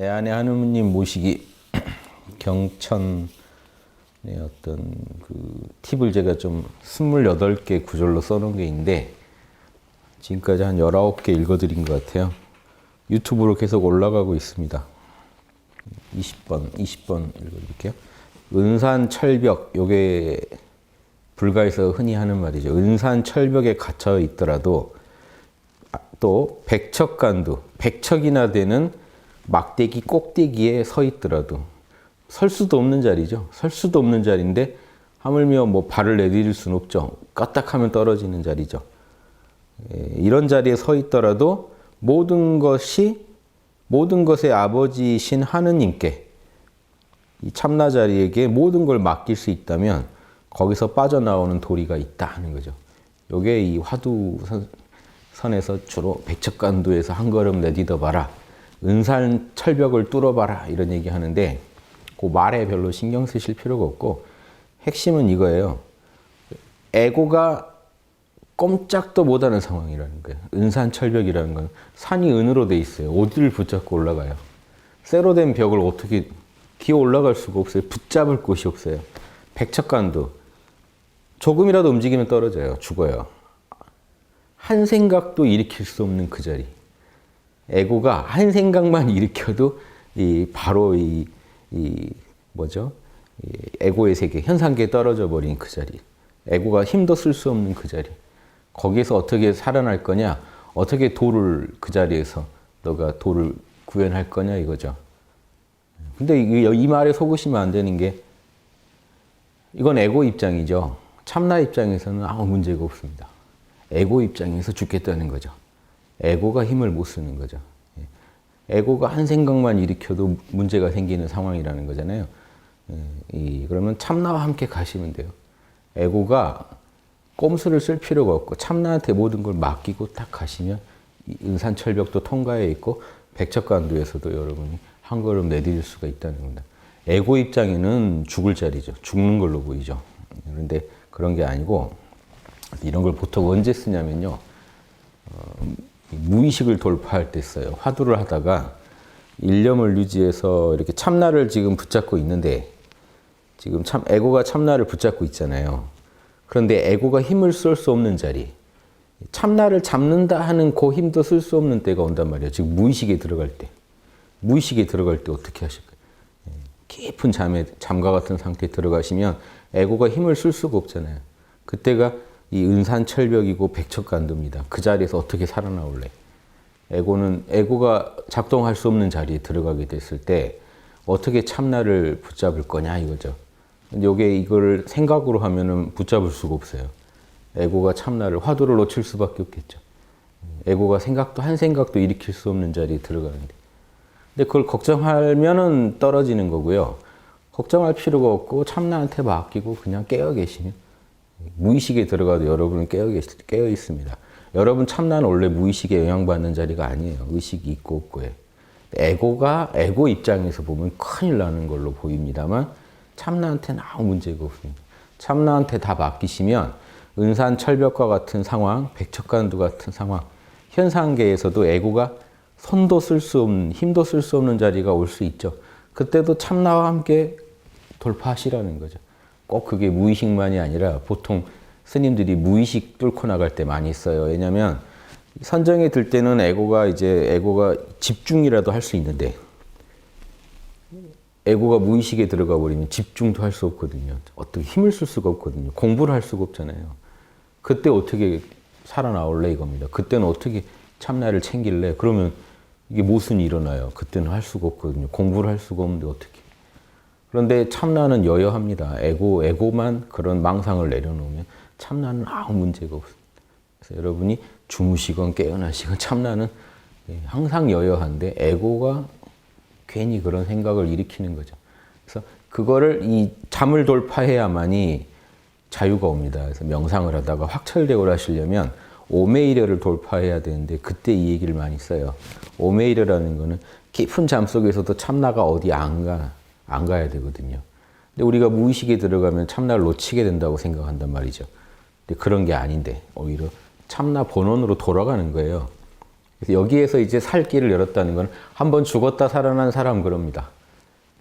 내 안에 하느님 모시기 경천의 어떤 그 팁을 제가 좀 28개 구절로 써놓은 게 있는데 지금까지 한 19개 읽어드린 것 같아요. 유튜브로 계속 올라가고 있습니다. 20번, 20번 읽어드릴게요. 은산 철벽, 요게 불가에서 흔히 하는 말이죠. 은산 철벽에 갇혀 있더라도 아, 또 백척간두, 백척이나 되는 막대기 꼭대기에 서 있더라도 설 수도 없는 자리죠. 설 수도 없는 자리인데 하물며 뭐 발을 내디딜 수는 없죠. 까딱하면 떨어지는 자리죠. 예, 이런 자리에 서 있더라도 모든 것이 모든 것의 아버지신 하느님께 이 참나 자리에게 모든 걸 맡길 수 있다면 거기서 빠져나오는 도리가 있다 하는 거죠. 요게 이 화두 선에서 주로 백척간두에서 한 걸음 내디뎌 봐라. 은산 철벽을 뚫어봐라 이런 얘기 하는데 그 말에 별로 신경 쓰실 필요가 없고 핵심은 이거예요. 에고가 꼼짝도 못하는 상황이라는 거예요. 은산 철벽이라는 건 산이 은으로 돼 있어요. 어디를 붙잡고 올라가요? 쇠로 된 벽을 어떻게 기어 올라갈 수가 없어요. 붙잡을 곳이 없어요. 백척간도 조금이라도 움직이면 떨어져요. 죽어요. 한 생각도 일으킬 수 없는 그 자리. 에고가 한 생각만 일으켜도 이 바로 이, 이 뭐죠? 이 에고의 세계, 현상계에 떨어져 버린 그 자리. 에고가 힘도 쓸 수 없는 그 자리. 거기에서 어떻게 살아날 거냐? 어떻게 도를 그 자리에서 너가 도를 구현할 거냐 이거죠. 근데 이, 이 말에 속으시면 안 되는 게 이건 에고 입장이죠. 참나 입장에서는 아무 문제가 없습니다. 에고 입장에서 죽겠다는 거죠. 에고가 힘을 못 쓰는 거죠. 예. 에고가 한 생각만 일으켜도 문제가 생기는 상황이라는 거잖아요. 예. 이, 그러면 참나와 함께 가시면 돼요. 에고가 꼼수를 쓸 필요가 없고 참나한테 모든 걸 맡기고 딱 가시면 은산철벽도 통과해 있고 백척간두에서도 여러분이 한 걸음 내디딜 수가 있다는 겁니다. 에고 입장에는 죽을 자리죠. 죽는 걸로 보이죠. 그런데 그런 게 아니고 이런 걸 보통 언제 쓰냐면요. 어, 무의식을 돌파할 때 써요. 화두를 하다가 일념을 유지해서 이렇게 참나를 지금 붙잡고 있는데 지금 참 에고가 참나를 붙잡고 있잖아요. 그런데 에고가 힘을 쓸 수 없는 자리, 참나를 잡는다 하는 그 힘도 쓸 수 없는 때가 온단 말이에요. 지금 무의식에 들어갈 때, 무의식에 들어갈 때 어떻게 하실까요? 깊은 잠에 잠과 같은 상태에 들어가시면 에고가 힘을 쓸 수가 없잖아요. 그때가 이 은산철벽이고 백척간두입니다. 그 자리에서 어떻게 살아나올래? 에고는 에고가 작동할 수 없는 자리에 들어가게 됐을 때 어떻게 참나를 붙잡을 거냐 이거죠. 요게 이걸 생각으로 하면은 붙잡을 수가 없어요. 에고가 참나를 화두를 놓칠 수밖에 없겠죠. 에고가 생각도 한 생각도 일으킬 수 없는 자리에 들어가는데. 근데 그걸 걱정하면은 떨어지는 거고요. 걱정할 필요가 없고 참나한테 맡기고 그냥 깨어 계시면 무의식에 들어가도 여러분은 깨어, 계시, 깨어 있습니다. 여러분 참나는 원래 무의식에 영향받는 자리가 아니에요. 의식이 있고 없고에. 에고가 에고 입장에서 보면 큰일 나는 걸로 보입니다만 참나한테는 아무 문제가 없습니다. 참나한테 다 맡기시면 은산 철벽과 같은 상황, 백척간두 같은 상황, 현상계에서도 에고가 손도 쓸 수 없는, 힘도 쓸 수 없는 자리가 올 수 있죠. 그때도 참나와 함께 돌파하시라는 거죠. 꼭 그게 무의식만이 아니라 보통 스님들이 무의식 뚫고 나갈 때 많이 써요. 왜냐면 선정에 들 때는 에고가 이제 에고가 집중이라도 할 수 있는데 에고가 무의식에 들어가 버리면 집중도 할 수 없거든요. 어떻게 힘을 쓸 수가 없거든요. 공부를 할 수가 없잖아요. 그때 어떻게 살아나올래 이겁니다. 그때는 어떻게 참나를 챙길래? 그러면 이게 무슨 일어나요? 그때는 할 수가 없거든요. 공부를 할 수가 없는데 어떻게? 그런데 참나는 여여합니다. 에고, 에고만 그런 망상을 내려놓으면 참나는 아무 문제가 없습니다. 그래서 여러분이 주무시건 깨어나시건 참나는 항상 여여한데 에고가 괜히 그런 생각을 일으키는 거죠. 그래서 그거를 이 잠을 돌파해야만이 자유가 옵니다. 그래서 명상을 하다가 확철대오를 하시려면 오메이려를 돌파해야 되는데 그때 이 얘기를 많이 써요. 오메이려라는 거는 깊은 잠 속에서도 참나가 어디 안 가, 안 가야 되거든요. 근데 우리가 무의식에 들어가면 참나를 놓치게 된다고 생각한단 말이죠. 근데 그런 게 아닌데 오히려 참나 본원으로 돌아가는 거예요. 그래서 여기에서 이제 살 길을 열었다는 건 한 번 죽었다 살아난 사람 그럽니다.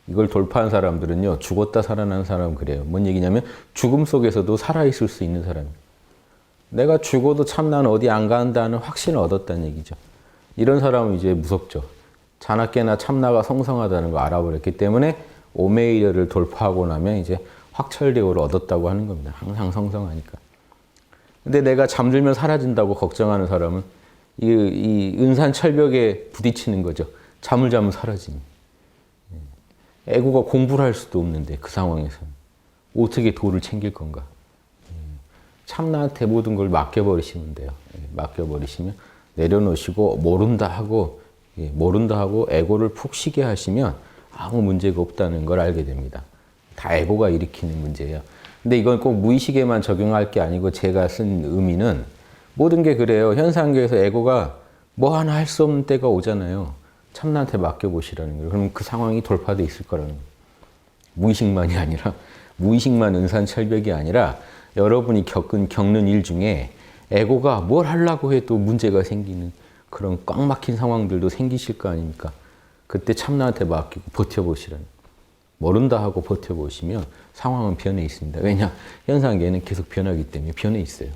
이걸 돌파한 사람들은요, 죽었다 살아난 사람 그래요. 뭔 얘기냐면 죽음 속에서도 살아있을 수 있는 사람이에요. 내가 죽어도 참 나는 어디 안 간다는 확신을 얻었다는 얘기죠. 이런 사람은 이제 무섭죠. 자나깨나 참나가 성성하다는 거 알아버렸기 때문에 오메이려를 돌파하고 나면 이제 확철대오를 얻었다고 하는 겁니다. 항상 성성하니까. 근데 내가 잠들면 사라진다고 걱정하는 사람은 이, 이 은산 철벽에 부딪히는 거죠. 잠을 자면 사라지니. 예. 애고가 공부를 할 수도 없는데 그 상황에서는 어떻게 도를 챙길 건가? 예. 참나한테 모든 걸 맡겨버리시면 돼요. 예, 맡겨버리시면 내려놓으시고 모른다 하고 예, 모른다 하고 에고를 푹 쉬게 하시면 아무 문제가 없다는 걸 알게 됩니다. 다 에고가 일으키는 문제예요. 근데 이건 꼭 무의식에만 적용할 게 아니고 제가 쓴 의미는 모든 게 그래요. 현상계에서 에고가 뭐 하나 할 수 없는 때가 오잖아요. 참나한테 맡겨보시라는 거예요. 그럼 그 상황이 돌파돼 있을 거라는 거예요. 무의식만이 아니라 무의식만 은산철벽이 아니라 여러분이 겪은 겪는 일 중에 에고가 뭘 하려고 해도 문제가 생기는 그런 꽉 막힌 상황들도 생기실 거 아닙니까? 그때 참나한테 맡기고 버텨보시라는 거예요. 모른다 하고 버텨보시면 상황은 변해 있습니다. 왜냐? 현상계는 계속 변하기 때문에 변해 있어요.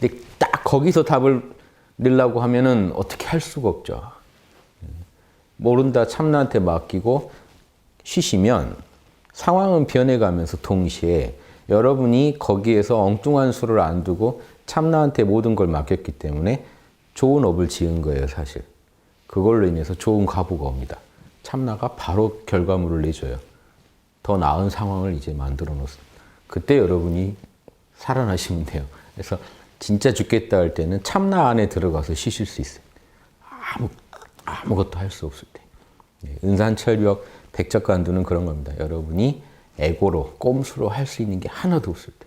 근데 딱 거기서 답을 내려고 하면은 어떻게 할 수가 없죠. 모른다 참나한테 맡기고 쉬시면 상황은 변해가면서 동시에 여러분이 거기에서 엉뚱한 수를 안 두고 참나한테 모든 걸 맡겼기 때문에 좋은 업을 지은 거예요, 사실. 그걸로 인해서 좋은 과보가 옵니다. 참나가 바로 결과물을 내줘요. 더 나은 상황을 이제 만들어 놓습니다. 그때 여러분이 살아나시면 돼요. 그래서 진짜 죽겠다 할 때는 참나 안에 들어가서 쉬실 수 있어요. 아무, 아무것도 할 수 없을 때. 네, 은산철벽 백작관두는 그런 겁니다. 여러분이 에고로, 꼼수로 할 수 있는 게 하나도 없을 때.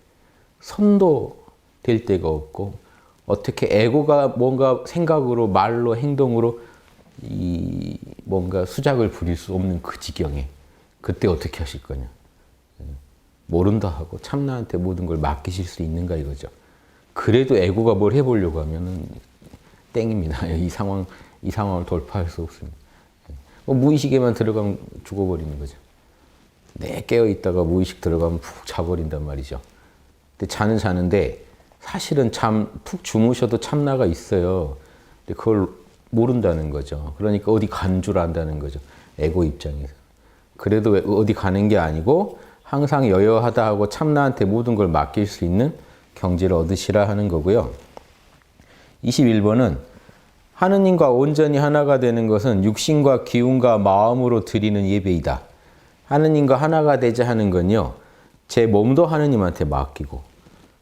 선도 될 데가 없고, 어떻게 에고가 뭔가 생각으로, 말로, 행동으로 이 뭔가 수작을 부릴 수 없는 그 지경에 그때 어떻게 하실 거냐? 예, 모른다 하고 참나한테 모든 걸 맡기실 수 있는가 이거죠. 그래도 애고가 뭘 해보려고 하면은 땡입니다. 이 상황 이 상황을 돌파할 수 없습니다. 예, 뭐 무의식에만 들어가면 죽어버리는 거죠. 내 깨어 있다가 무의식 들어가면 푹 자버린단 말이죠. 근데 자는 자는데 사실은 잠 푹 주무셔도 참나가 있어요. 근데 그걸 모른다는 거죠. 그러니까 어디 간 줄 안다는 거죠. 에고 입장에서. 그래도 어디 가는 게 아니고 항상 여여하다 하고 참나한테 모든 걸 맡길 수 있는 경지를 얻으시라 하는 거고요. 21번은 하느님과 온전히 하나가 되는 것은 육신과 기운과 마음으로 드리는 예배이다. 하느님과 하나가 되자 하는 건요. 제 몸도 하느님한테 맡기고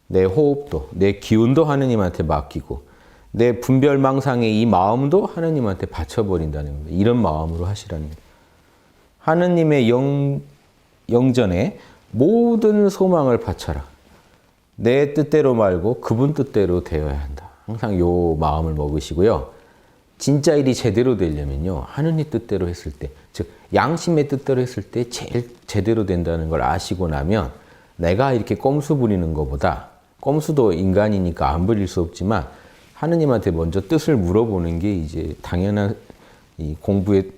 내 호흡도 내 기운도 하느님한테 맡기고 내 분별망상의 이 마음도 하느님한테 바쳐버린다는 겁니다. 이런 마음으로 하시라는. 하느님의 영, 영전에 모든 소망을 바쳐라. 내 뜻대로 말고 그분 뜻대로 되어야 한다. 항상 요 마음을 먹으시고요. 진짜 일이 제대로 되려면요. 하느님 뜻대로 했을 때, 즉 양심의 뜻대로 했을 때 제일 제대로 된다는 걸 아시고 나면 내가 이렇게 꼼수 부리는 것보다 꼼수도 인간이니까 안 부릴 수 없지만 하느님한테 먼저 뜻을 물어보는 게 이제 당연한 이 공부의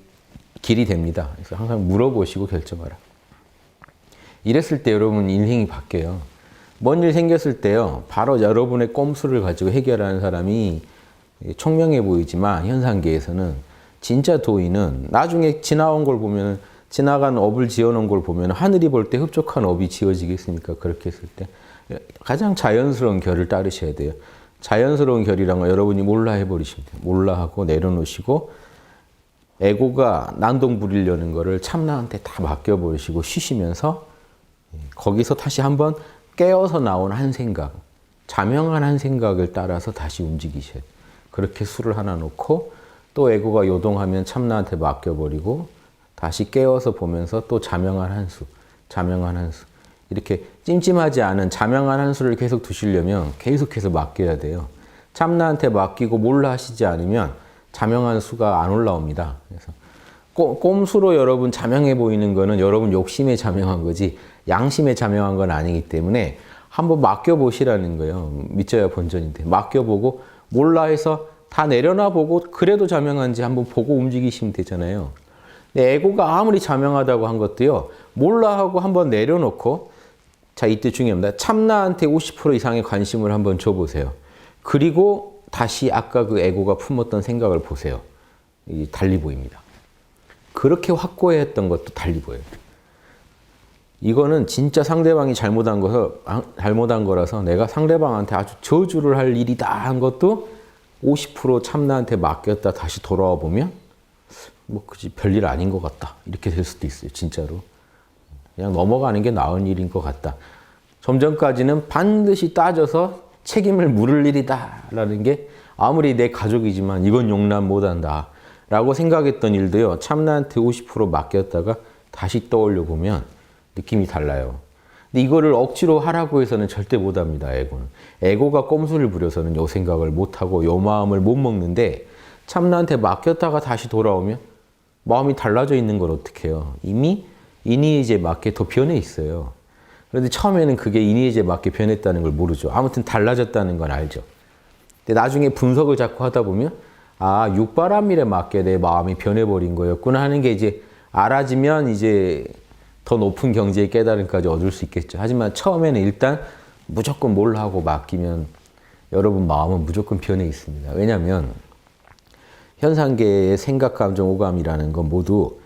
길이 됩니다. 그래서 항상 물어보시고 결정하라. 이랬을 때 여러분 인생이 바뀌어요. 뭔 일 생겼을 때요, 바로 여러분의 꼼수를 가지고 해결하는 사람이 총명해 보이지만 현상계에서는 진짜 도인은 나중에 지나온 걸 보면 지나간 업을 지어놓은 걸 보면 하늘이 볼 때 흡족한 업이 지어지겠습니까? 그렇게 했을 때 가장 자연스러운 결을 따르셔야 돼요. 자연스러운 결이란 거 여러분이 몰라 해버리시면 돼요. 몰라 하고 내려놓으시고 에고가 난동 부리려는 거를 참나한테 다 맡겨버리시고 쉬시면서 거기서 다시 한번 깨어서 나온 한 생각, 자명한 한 생각을 따라서 다시 움직이셔야 돼요. 그렇게 수를 하나 놓고 또 에고가 요동하면 참나한테 맡겨버리고 다시 깨어서 보면서 또 자명한 한 수, 자명한 한 수. 이렇게 찜찜하지 않은 자명한 한 수를 계속 두시려면 계속해서 맡겨야 돼요. 참나한테 맡기고 몰라 하시지 않으면 자명한 수가 안 올라옵니다. 그래서 꼼 수로 여러분 자명해 보이는 거는 여러분 욕심에 자명한 거지 양심에 자명한 건 아니기 때문에 한번 맡겨 보시라는 거예요. 믿져야 본전인데 맡겨 보고 몰라 해서 다 내려놔 보고 그래도 자명한지 한번 보고 움직이시면 되잖아요. 에고가 아무리 자명하다고 한 것도요. 몰라 하고 한번 내려놓고 자 이때 중요합니다. 참나한테 50% 이상의 관심을 한번 줘보세요. 그리고 다시 아까 그 에고가 품었던 생각을 보세요. 이 달리 보입니다. 그렇게 확고했던 것도 달리 보여요. 이거는 진짜 상대방이 잘못한 거서 아, 잘못한 거라서 내가 상대방한테 아주 저주를 할 일이다 한 것도 50% 참나한테 맡겼다 다시 돌아와 보면 뭐 그지 별일 아닌 것 같다 이렇게 될 수도 있어요 진짜로 그냥 넘어가는 게 나은 일인 것 같다 좀 전까지는 반드시 따져서 책임을 물을 일이다라는 게 아무리 내 가족이지만 이건 용납 못한다 라고 생각했던 일도요 참나한테 50% 맡겼다가 다시 떠올려 보면 느낌이 달라요. 근데 이거를 억지로 하라고 해서는 절대 못 합니다, 에고는. 에고가 꼼수를 부려서는 요 생각을 못 하고 요 마음을 못 먹는데 참나한테 맡겼다가 다시 돌아오면 마음이 달라져 있는 걸 어떻게 해요? 이미 이니에이지에 맞게 더 변해 있어요. 그런데 처음에는 그게 이니에이지에 맞게 변했다는 걸 모르죠. 아무튼 달라졌다는 건 알죠. 근데 나중에 분석을 자꾸 하다 보면 아, 육바람일에 맞게 내 마음이 변해버린 거였구나 하는 게 이제 알아지면 이제 더 높은 경지의 깨달음까지 얻을 수 있겠죠. 하지만 처음에는 일단 무조건 뭘 하고 맡기면 여러분 마음은 무조건 변해 있습니다. 왜냐하면 현상계의 생각, 감정, 오감이라는 건 모두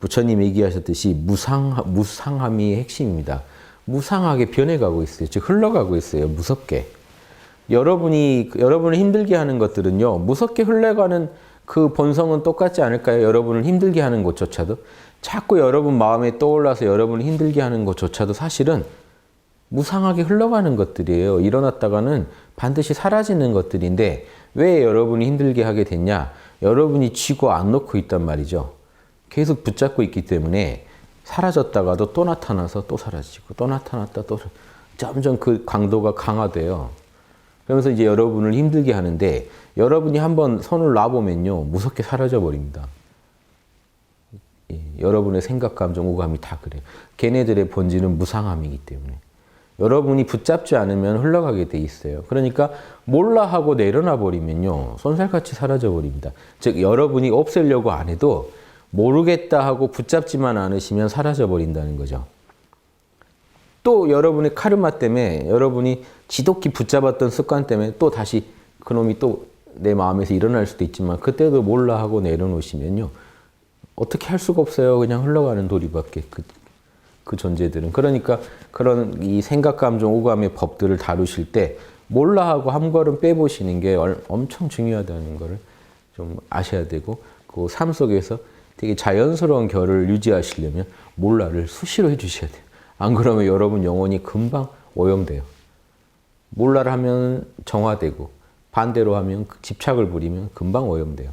부처님 얘기하셨듯이 무상, 무상함이 핵심입니다. 무상하게 변해가고 있어요. 즉 흘러가고 있어요. 무섭게. 여러분이 여러분을 힘들게 하는 것들은요. 무섭게 흘러가는 그 본성은 똑같지 않을까요? 여러분을 힘들게 하는 것조차도 자꾸 여러분 마음에 떠올라서 여러분을 힘들게 하는 것조차도 사실은 무상하게 흘러가는 것들이에요. 일어났다가는 반드시 사라지는 것들인데 왜 여러분이 힘들게 하게 됐냐? 여러분이 쥐고 안 놓고 있단 말이죠. 계속 붙잡고 있기 때문에 사라졌다가도 또 나타나서 또 사라지고 또 나타났다 또 점점 그 강도가 강화돼요. 그러면서 이제 여러분을 힘들게 하는데 여러분이 한번 손을 놔보면요 무섭게 사라져 버립니다. 예, 여러분의 생각, 감정, 오감이 다 그래요. 걔네들의 본질은 무상함이기 때문에. 여러분이 붙잡지 않으면 흘러가게 돼 있어요. 그러니까 몰라 하고 내려놔 버리면요. 손살같이 사라져 버립니다. 즉 여러분이 없애려고 안 해도 모르겠다 하고 붙잡지만 않으시면 사라져 버린다는 거죠. 또 여러분의 카르마 때문에 여러분이 지독히 붙잡았던 습관 때문에 또 다시 그놈이 또 내 마음에서 일어날 수도 있지만 그때도 몰라 하고 내려놓으시면요. 어떻게 할 수가 없어요. 그냥 흘러가는 도리밖에 그, 그 존재들은. 그러니까 그런 이 생각, 감정, 오감의 법들을 다루실 때 몰라 하고 한 걸음 빼보시는 게 엄청 중요하다는 것을 좀 아셔야 되고 그 삶 속에서 되게 자연스러운 결을 유지하시려면 몰라를 수시로 해주셔야 돼요. 안 그러면 여러분 영혼이 금방 오염돼요. 몰라를 하면 정화되고 반대로 하면 집착을 부리면 금방 오염돼요.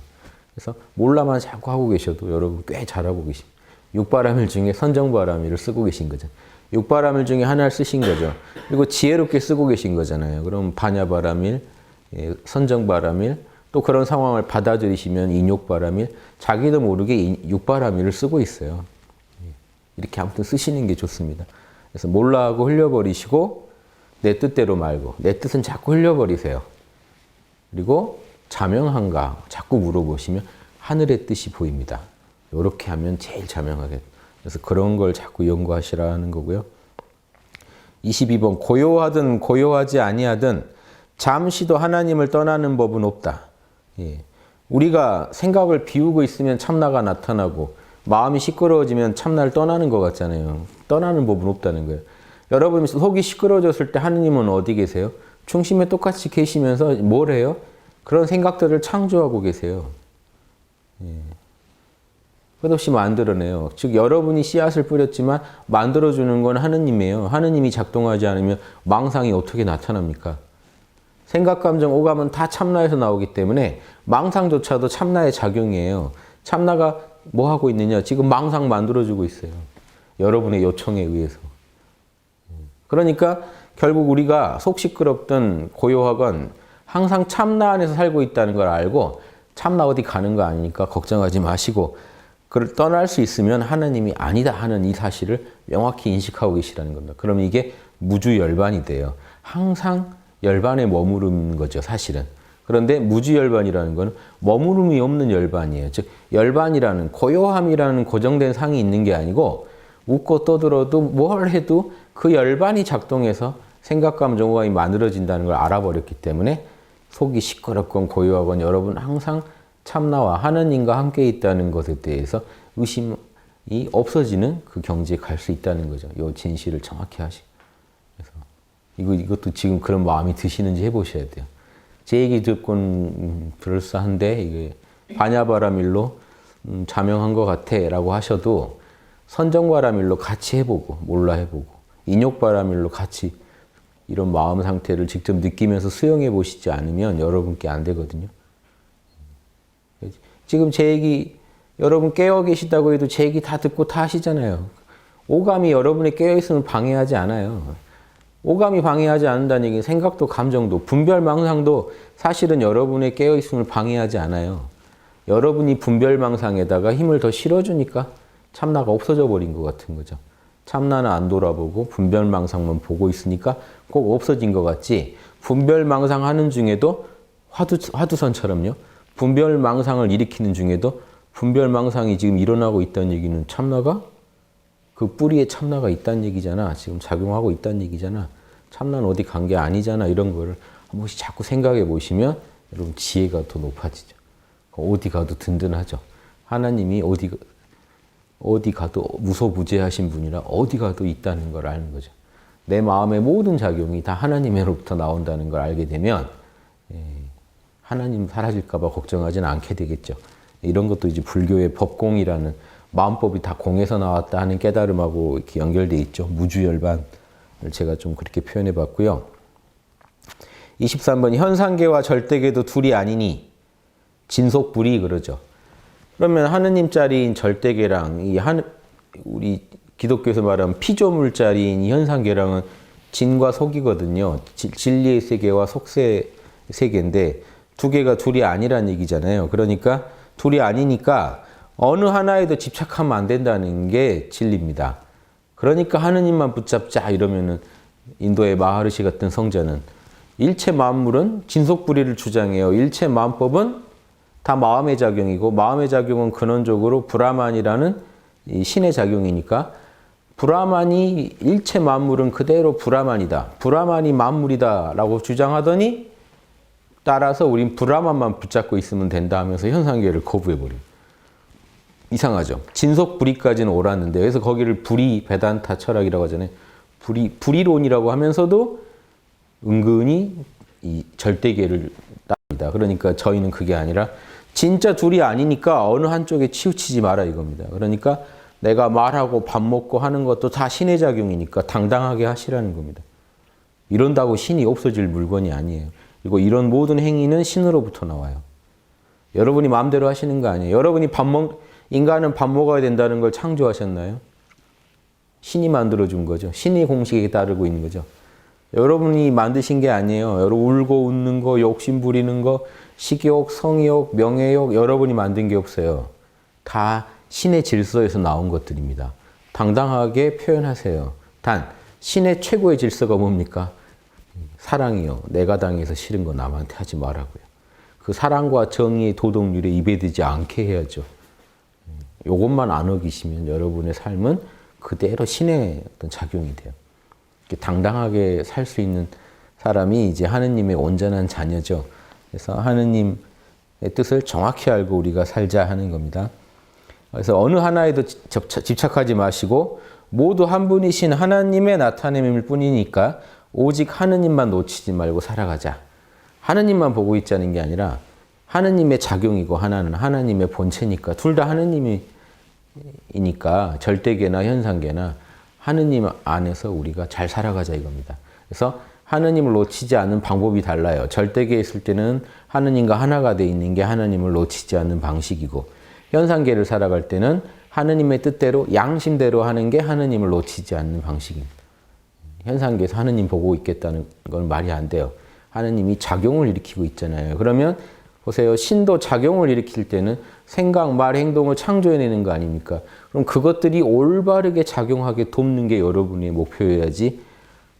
그래서 몰라만 자꾸 하고 계셔도 여러분 꽤 잘하고 계십니다. 육바람일 중에 선정바람일을 쓰고 계신 거죠. 육바람일 중에 하나를 쓰신 거죠. 그리고 지혜롭게 쓰고 계신 거잖아요. 그럼 반야바람일, 예, 선정바람일, 또 그런 상황을 받아들이시면 인욕바람일, 자기도 모르게 육바람일을 쓰고 있어요. 예, 이렇게 아무튼 쓰시는 게 좋습니다. 그래서 몰라 하고 흘려버리시고 내 뜻대로 말고 내 뜻은 자꾸 흘려버리세요. 그리고 자명한가 자꾸 물어보시면 하늘의 뜻이 보입니다. 이렇게 하면 제일 자명하게. 그래서 그런 걸 자꾸 연구하시라는 거고요. 22번 고요하든 고요하지 아니하든 잠시도 하나님을 떠나는 법은 없다. 예. 우리가 생각을 비우고 있으면 참나가 나타나고 마음이 시끄러워지면 참나를 떠나는 것 같잖아요. 떠나는 법은 없다는 거예요. 여러분 속이 시끄러워졌을 때 하느님은 어디 계세요? 중심에 똑같이 계시면서 뭘 해요? 그런 생각들을 창조하고 계세요. 예. 끝없이 만들어내요. 즉 여러분이 씨앗을 뿌렸지만 만들어주는 건 하느님이에요. 하느님이 작동하지 않으면 망상이 어떻게 나타납니까? 생각, 감정, 오감은 다 참나에서 나오기 때문에 망상조차도 참나의 작용이에요. 참나가 뭐 하고 있느냐? 지금 망상 만들어주고 있어요. 여러분의 요청에 의해서. 그러니까 결국 우리가 속 시끄럽든 고요하건 항상 참나 안에서 살고 있다는 걸 알고 참나 어디 가는 거 아니니까 걱정하지 마시고 그를 떠날 수 있으면 하나님이 아니다 하는 이 사실을 명확히 인식하고 계시라는 겁니다. 그럼 이게 무주 열반이 돼요. 항상 열반에 머무르는 거죠, 사실은. 그런데 무주열반이라는 거는 머무름이 없는 열반이에요. 즉 열반이라는 고요함이라는 고정된 상이 있는 게 아니고 웃고 떠들어도 뭘 해도 그 열반이 작동해서 생각, 감정, 오감이 만들어진다는 걸 알아버렸기 때문에 속이 시끄럽건 고요하건 여러분 항상 참나와 하느님과 함께 있다는 것에 대해서 의심이 없어지는 그 경지에 갈 수 있다는 거죠. 이 진실을 정확히 하시. 그래서 이거 이것도 지금 그런 마음이 드시는지 해보셔야 돼요. 제 얘기 듣고는 음, 그럴싸한데 이게 반야바라밀로 음, 자명한 것 같아 라고 하셔도 선정바라밀로 같이 해보고 몰라 해보고 인욕바라밀로 같이 이런 마음 상태를 직접 느끼면서 수용해 보시지 않으면 여러분께 안 되거든요. 지금 제 얘기 여러분 깨어 계시다고 해도 제 얘기 다 듣고 다 하시잖아요. 오감이 여러분의 깨어 있음을 방해하지 않아요. 오감이 방해하지 않는다는 얘기는 생각도 감정도 분별 망상도 사실은 여러분의 깨어 있음을 방해하지 않아요. 여러분이 분별 망상에다가 힘을 더 실어주니까 참나가 없어져 버린 것 같은 거죠. 참나는 안 돌아보고 분별 망상만 보고 있으니까 꼭 없어진 것 같지. 분별 망상 하는 중에도 화두, 화두선처럼요. 분별 망상을 일으키는 중에도 분별 망상이 지금 일어나고 있다는 얘기는 참나가 그 뿌리에 참나가 있다는 얘기잖아. 지금 작용하고 있다는 얘기잖아. 참나는 어디 간 게 아니잖아. 이런 거를 한 번씩 자꾸 생각해 보시면 여러분 지혜가 더 높아지죠. 어디 가도 든든하죠. 하나님이 어디 어디 가도 무소부재하신 분이라 어디 가도 있다는 걸 아는 거죠. 내 마음의 모든 작용이 다 하나님으로부터 나온다는 걸 알게 되면 예, 하나님 사라질까봐 걱정하지는 않게 되겠죠. 이런 것도 이제 불교의 법공이라는 마음법이 다 공에서 나왔다 하는 깨달음하고 이렇게 연결돼 있죠. 무주열반을 제가 좀 그렇게 표현해 봤고요. 23번 현상계와 절대계도 둘이 아니니 진속불이 그러죠. 그러면 하느님 자리인 절대계랑 이 한, 우리 기독교에서 말하면 피조물 자리인 이 현상계랑은 진과 속이거든요. 지- 진리의 세계와 속세 세계인데 두 개가 둘이 아니란 얘기잖아요. 그러니까 둘이 아니니까 어느 하나에도 집착하면 안 된다는 게 진리입니다. 그러니까 하느님만 붙잡자 이러면은 인도의 마하르시 같은 성자는 일체 만물은 진속불의를 주장해요. 일체 마음법은 다 마음의 작용이고 마음의 작용은 근원적으로 브라만이라는 이 신의 작용이니까 브라만이 일체 만물은 그대로 브라만이다. 브라만이 만물이다라고 주장하더니 따라서 우린 브라만만 붙잡고 있으면 된다 하면서 현상계를 거부해버려요. 이상하죠. 진속 불이까지는 옳았는데 그래서 거기를 불이 배단타 철학이라고 하잖아요. 불이 불이론이라고 하면서도 은근히 이 절대계를 따릅니다. 그러니까 저희는 그게 아니라 진짜 둘이 아니니까 어느 한쪽에 치우치지 마라 이겁니다. 그러니까 내가 말하고 밥 먹고 하는 것도 다 신의 작용이니까 당당하게 하시라는 겁니다. 이런다고 신이 없어질 물건이 아니에요. 그리고 이런 모든 행위는 신으로부터 나와요. 여러분이 마음대로 하시는 거 아니에요. 여러분이 밥 먹, 인간은 밥 먹어야 된다는 걸 창조하셨나요? 신이 만들어준 거죠. 신이 공식에 따르고 있는 거죠. 여러분이 만드신 게 아니에요. 여러분 울고 웃는 거, 욕심 부리는 거, 식욕, 성욕, 명예욕 여러분이 만든 게 없어요. 다 신의 질서에서 나온 것들입니다. 당당하게 표현하세요. 단 신의 최고의 질서가 뭡니까? 사랑이요. 내가 당해서 싫은 거 남한테 하지 말라고요. 그 사랑과 정의의 도덕률에 입에 들지 않게 해야죠. 요것만 안 어기시면 여러분의 삶은 그대로 신의 어떤 작용이 돼요. 당당하게 살 수 있는 사람이 이제 하느님의 온전한 자녀죠. 그래서 하느님의 뜻을 정확히 알고 우리가 살자 하는 겁니다. 그래서 어느 하나에도 집착하지 마시고 모두 한 분이신 하나님의 나타냄일 뿐이니까 오직 하느님만 놓치지 말고 살아가자. 하느님만 보고 있자는 게 아니라 하느님의 작용이고 하나는 하나님의 본체니까 둘 다 하느님이 니까 절대계나 현상계나 하느님 안에서 우리가 잘 살아가자 이겁니다. 그래서 하느님을 놓치지 않는 방법이 달라요. 절대계에 있을 때는 하느님과 하나가 돼 있는 게 하나님을 놓치지 않는 방식이고 현상계를 살아갈 때는 하느님의 뜻대로 양심대로 하는 게 하느님을 놓치지 않는 방식입니다. 현상계에서 하느님 보고 있겠다는 건 말이 안 돼요. 하느님이 작용을 일으키고 있잖아요. 그러면 보세요. 신도 작용을 일으킬 때는 생각, 말, 행동을 창조해내는 거 아닙니까? 그럼 그것들이 올바르게 작용하게 돕는 게 여러분의 목표여야지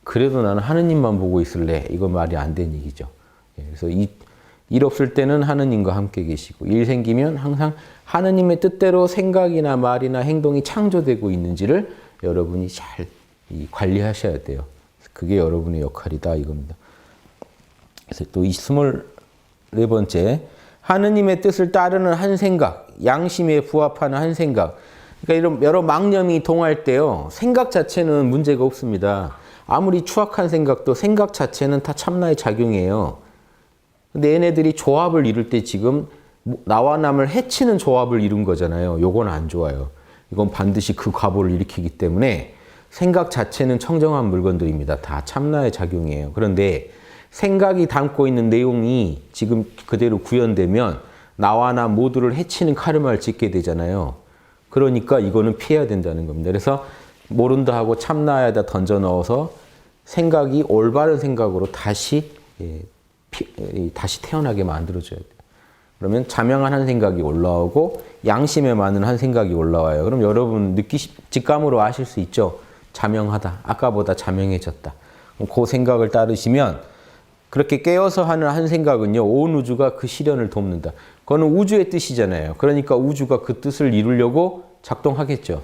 그래도 나는 하느님만 보고 있을래. 이건 말이 안 되는 얘기죠. 예, 그래서 이, 일 없을 때는 하느님과 함께 계시고 일 생기면 항상 하느님의 뜻대로 생각이나 말이나 행동이 창조되고 있는지를 여러분이 잘이 관리하셔야 돼요. 그게 여러분의 역할이다 이겁니다. 그래서 또 이 스물 네 번째 하느님의 뜻을 따르는 한 생각, 양심에 부합하는 한 생각. 그러니까 이런 여러 망념이 동할 때요. 생각 자체는 문제가 없습니다. 아무리 추악한 생각도 생각 자체는 다 참나의 작용이에요. 근데 얘네들이 조합을 이룰 때 지금 나와 남을 해치는 조합을 이룬 거잖아요. 요건 안 좋아요. 이건 반드시 그 과보를 일으키기 때문에 생각 자체는 청정한 물건들입니다. 다 참나의 작용이에요. 그런데 생각이 담고 있는 내용이 지금 그대로 구현되면 나와 나 모두를 해치는 카르마를 짓게 되잖아요. 그러니까 이거는 피해야 된다는 겁니다. 그래서 모른다 하고 참나에다 던져 넣어서 생각이 올바른 생각으로 다시 예, 피, 예, 다시 태어나게 만들어줘야 돼요. 그러면 자명한 한 생각이 올라오고 양심에 맞는 한 생각이 올라와요. 그럼 여러분 느끼시 직감으로 아실 수 있죠. 자명하다. 아까보다 자명해졌다. 그 생각을 따르시면 그렇게 깨어서 하는 한 생각은요. 온 우주가 그 실현을 돕는다. 그거는 우주의 뜻이잖아요. 그러니까 우주가 그 뜻을 이루려고 작동하겠죠.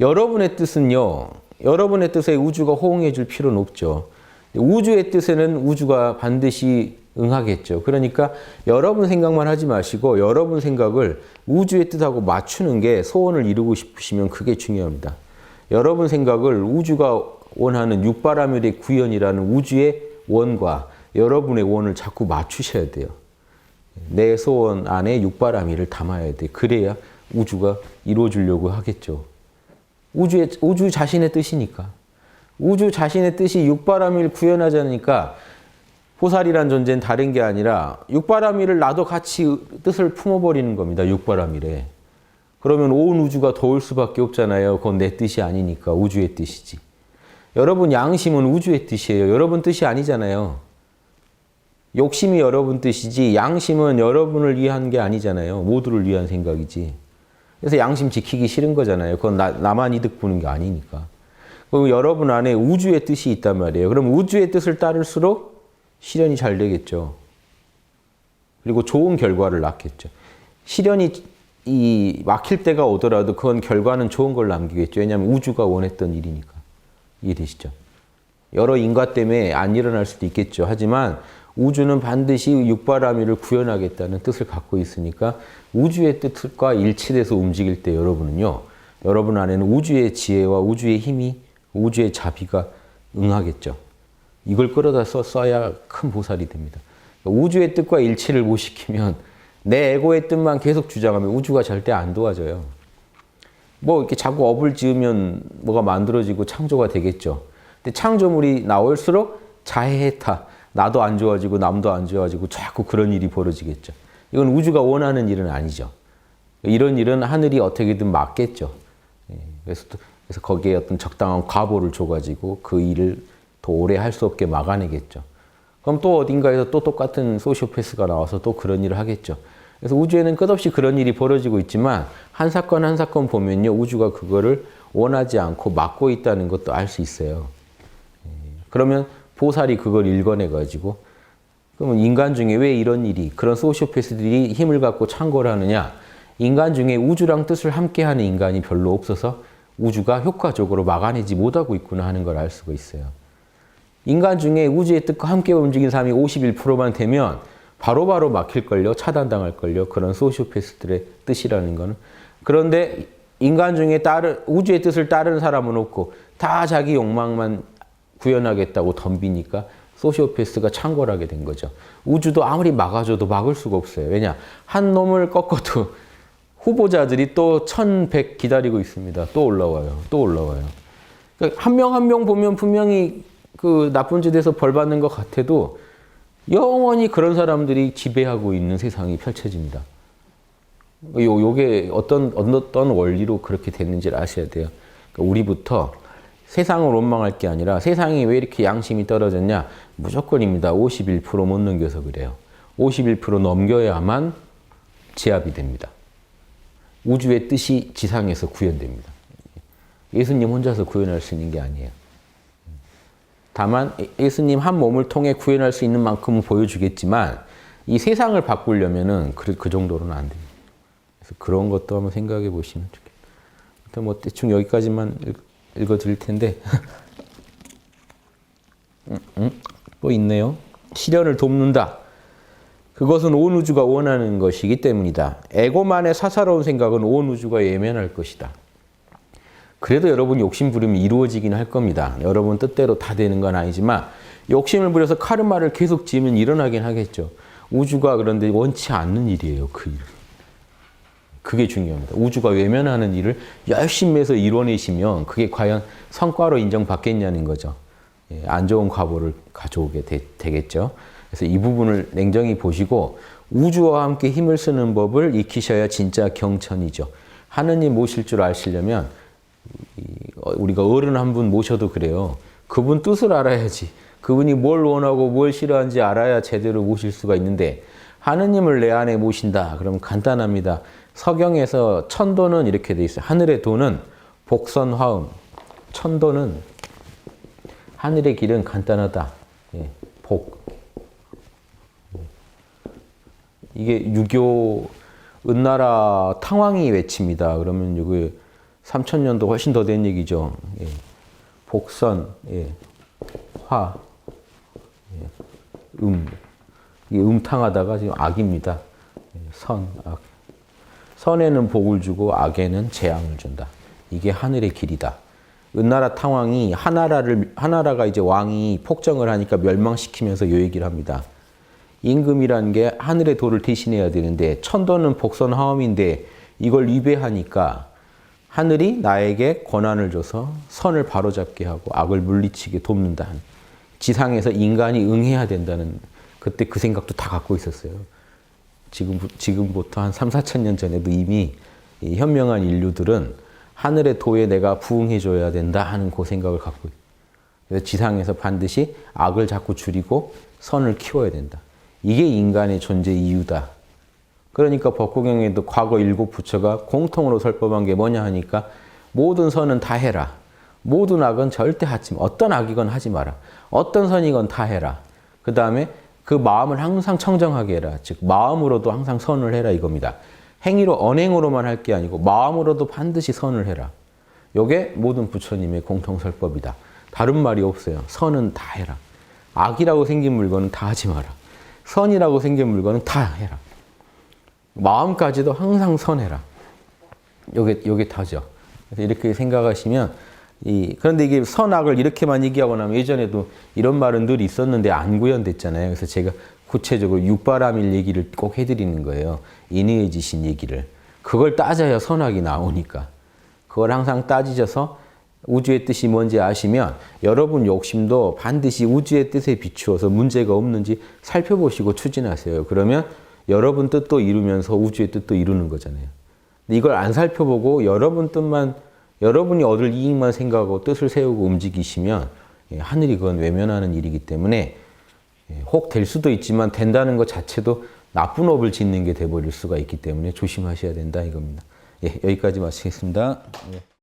여러분의 뜻은요. 여러분의 뜻에 우주가 호응해 줄 필요는 없죠. 우주의 뜻에는 우주가 반드시 응하겠죠. 그러니까 여러분 생각만 하지 마시고 여러분 생각을 우주의 뜻하고 맞추는 게 소원을 이루고 싶으시면 그게 중요합니다. 여러분 생각을 우주가 원하는 육바라밀의 구현이라는 우주의 원과 여러분의 원을 자꾸 맞추셔야 돼요. 내 소원 안에 육바라밀을 담아야 돼. 그래야 우주가 이루어지려고 하겠죠. 우주의, 우주 자신의 뜻이니까. 우주 자신의 뜻이 육바라밀 구현하자니까 보살이란 존재는 다른 게 아니라 육바라밀을 나도 같이 뜻을 품어버리는 겁니다. 육바라밀에. 그러면 온 우주가 더울 수밖에 없잖아요. 그건 내 뜻이 아니니까 우주의 뜻이지. 여러분 양심은 우주의 뜻이에요. 여러분 뜻이 아니잖아요. 욕심이 여러분 뜻이지 양심은 여러분을 위한 게 아니잖아요. 모두를 위한 생각이지. 그래서 양심 지키기 싫은 거잖아요. 그건 나, 나만 이득 보는 게 아니니까. 그리고 여러분 안에 우주의 뜻이 있단 말이에요. 그럼 우주의 뜻을 따를수록 실현이 잘 되겠죠. 그리고 좋은 결과를 낳겠죠. 실현이 이 막힐 때가 오더라도 그건 결과는 좋은 걸 남기겠죠. 왜냐하면 우주가 원했던 일이니까. 이해되시죠? 여러 인과 때문에 안 일어날 수도 있겠죠. 하지만 우주는 반드시 육바라밀을 구현하겠다는 뜻을 갖고 있으니까 우주의 뜻과 일치돼서 움직일 때 여러분은요. 여러분 안에는 우주의 지혜와 우주의 힘이 우주의 자비가 응하겠죠. 이걸 끌어다 써, 써야 큰 보살이 됩니다. 우주의 뜻과 일치를 못 시키면 내 에고의 뜻만 계속 주장하면 우주가 절대 안 도와줘요. 뭐 이렇게 자꾸 업을 지으면 뭐가 만들어지고 창조가 되겠죠. 근데 창조물이 나올수록 자해해타. 나도 안 좋아지고 남도 안 좋아지고 자꾸 그런 일이 벌어지겠죠. 이건 우주가 원하는 일은 아니죠. 이런 일은 하늘이 어떻게든 막겠죠. 예, 그래서, 그래서 거기에 어떤 적당한 과보를 줘가지고 그 일을 더 오래 할 수 없게 막아내겠죠. 그럼 또 어딘가에서 또 똑같은 소시오패스가 나와서 또 그런 일을 하겠죠. 그래서 우주에는 끝없이 그런 일이 벌어지고 있지만 한 사건 한 사건 보면요. 우주가 그거를 원하지 않고 막고 있다는 것도 알 수 있어요. 예, 그러면 보살이 그걸 읽어내가지고 그러면 인간 중에 왜 이런 일이 그런 소시오패스들이 힘을 갖고 창고를 하느냐 인간 중에 우주랑 뜻을 함께하는 인간이 별로 없어서 우주가 효과적으로 막아내지 못하고 있구나 하는 걸 알 수가 있어요. 인간 중에 우주의 뜻과 함께 움직이는 사람이 51%만 되면 바로 바로 막힐걸요. 차단당할걸요. 그런 소시오패스들의 뜻이라는 거는. 그런데 인간 중에 따르, 우주의 뜻을 따르는 사람은 없고 다 자기 욕망만 구현하겠다고 덤비니까 소시오패스가 창궐하게 된 거죠. 우주도 아무리 막아줘도 막을 수가 없어요. 왜냐? 한 놈을 꺾어도 후보자들이 또 천백 기다리고 있습니다. 또 올라와요. 또 올라와요. 그러니까 한명 한 명 보면 분명히 그 나쁜 짓에서 벌 받는 것 같아도 영원히 그런 사람들이 지배하고 있는 세상이 펼쳐집니다. 요, 요게 어떤, 어떤 원리로 그렇게 됐는지를 아셔야 돼요. 그러니까 우리부터 세상을 원망할 게 아니라 세상이 왜 이렇게 양심이 떨어졌냐? 무조건입니다. 51%못 넘겨서 그래요. 51% 넘겨야만 제압이 됩니다. 우주의 뜻이 지상에서 구현됩니다. 예수님 혼자서 구현할 수 있는 게 아니에요. 다만 예수님 한 몸을 통해 구현할 수 있는 만큼은 보여주겠지만 이 세상을 바꾸려면은 그, 그 정도로는 안 돼요. 그래서 그런 것도 한번 생각해 보시면 좋겠어요. 뭐 대충 여기까지만 읽, 읽어 드릴 텐데 음, 음, 또 있네요. 시련을 돕는다. 그것은 온 우주가 원하는 것이기 때문이다. 에고만의 사사로운 생각은 온 우주가 예면할 것이다. 그래도 여러분 욕심 부리면 이루어지긴 할 겁니다. 여러분 뜻대로 다 되는 건 아니지만 욕심을 부려서 카르마를 계속 지으면 일어나긴 하겠죠. 우주가 그런데 원치 않는 일이에요. 그 일. 그게 중요합니다. 우주가 외면하는 일을 열심히 해서 이뤄내시면 그게 과연 성과로 인정받겠냐는 거죠. 예, 안 좋은 과보를 가져오게 되, 되겠죠. 그래서 이 부분을 냉정히 보시고 우주와 함께 힘을 쓰는 법을 익히셔야 진짜 경천이죠. 하느님 모실 줄 아시려면 이, 어, 우리가 어른 한 분 모셔도 그래요. 그분 뜻을 알아야지. 그분이 뭘 원하고 뭘 싫어하는지 알아야 제대로 모실 수가 있는데 하느님을 내 안에 모신다. 그러면 간단합니다. 서경에서 천도는 이렇게 돼 있어요. 하늘의 도는 복선화음. 천도는 하늘의 길은 간단하다. 예, 복. 이게 유교 은나라 탕왕이 외칩니다. 그러면 이게 3천년도 훨씬 더 된 얘기죠. 예. 복선, 예. 화, 예. 음. 이게 음탕하다가 지금 악입니다. 예. 선, 악. 선에는 복을 주고 악에는 재앙을 준다. 이게 하늘의 길이다. 은나라 탕왕이 하나라를 하나라가 이제 왕이 폭정을 하니까 멸망시키면서 이 얘기를 합니다. 임금이라는 게 하늘의 도를 대신해야 되는데 천도는 복선 하음인데 이걸 위배하니까 하늘이 나에게 권한을 줘서 선을 바로잡게 하고 악을 물리치게 돕는다. 지상에서 인간이 응해야 된다는 그때 그 생각도 다 갖고 있었어요. 지금 지금부터 한 3, 4천 년 전에도 이미 이 현명한 인류들은 하늘의 도에 내가 부응해 줘야 된다 하는 그 생각을 갖고 있어요. 그래서 지상에서 반드시 악을 자꾸 줄이고 선을 키워야 된다. 이게 인간의 존재 이유다. 그러니까 법구경에도 과거 일곱 부처가 공통으로 설법한 게 뭐냐 하니까 모든 선은 다 해라. 모든 악은 절대 하지 마. 어떤 악이건 하지 마라. 어떤 선이건 다 해라. 그 다음에 그 마음을 항상 청정하게 해라. 즉 마음으로도 항상 선을 해라 이겁니다. 행위로 언행으로만 할 게 아니고 마음으로도 반드시 선을 해라. 요게 모든 부처님의 공통설법이다. 다른 말이 없어요. 선은 다 해라. 악이라고 생긴 물건은 다 하지 마라. 선이라고 생긴 물건은 다 해라. 마음까지도 항상 선해라. 요게 요게 다죠. 그래서 이렇게 생각하시면 이 그런데 이게 선악을 이렇게만 얘기하고 나면 예전에도 이런 말은 늘 있었는데 안 구현됐잖아요. 그래서 제가 구체적으로 육바람일 얘기를 꼭 해드리는 거예요. 인의해지신 얘기를. 그걸 따져야 선악이 나오니까. 그걸 항상 따지셔서 우주의 뜻이 뭔지 아시면 여러분 욕심도 반드시 우주의 뜻에 비추어서 문제가 없는지 살펴보시고 추진하세요. 그러면 여러분 뜻도 이루면서 우주의 뜻도 이루는 거잖아요. 이걸 안 살펴보고 여러분 뜻만 여러분이 얻을 이익만 생각하고 뜻을 세우고 움직이시면 예, 하늘이 그건 외면하는 일이기 때문에 예, 혹될 수도 있지만 된다는 것 자체도 나쁜 업을 짓는 게 돼버릴 수가 있기 때문에 조심하셔야 된다 이겁니다. 예, 여기까지 마치겠습니다. 예.